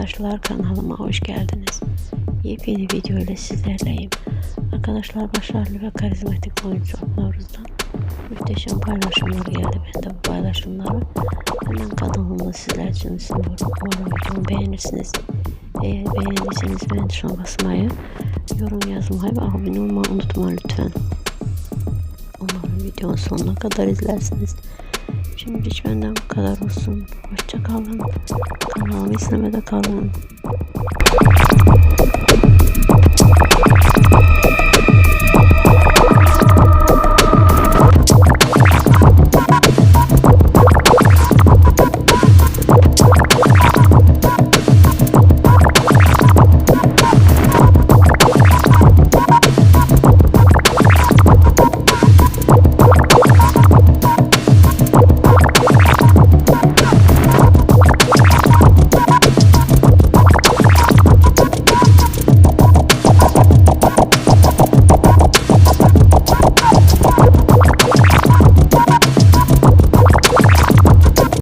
arkadaşlar kanalıma hoş geldiniz. Yepyeni video ile sizlerleyim. Arkadaşlar başarılı ve karizmatik oyuncu Navruz'dan muhteşem paylaşımlar geldi. Ben de bu paylaşımları hemen kanalımda sizler için sunuyorum. Umarım videomu beğenirsiniz. Eğer beğendiyseniz beğen tuşuna basmayı, yorum yazmayı ve abone olmayı unutma lütfen. Umarım videonun sonuna kadar izlersiniz. Şimdilik benden bu kadar olsun. Hoşça kalın. Kanalımı izlemede kalın.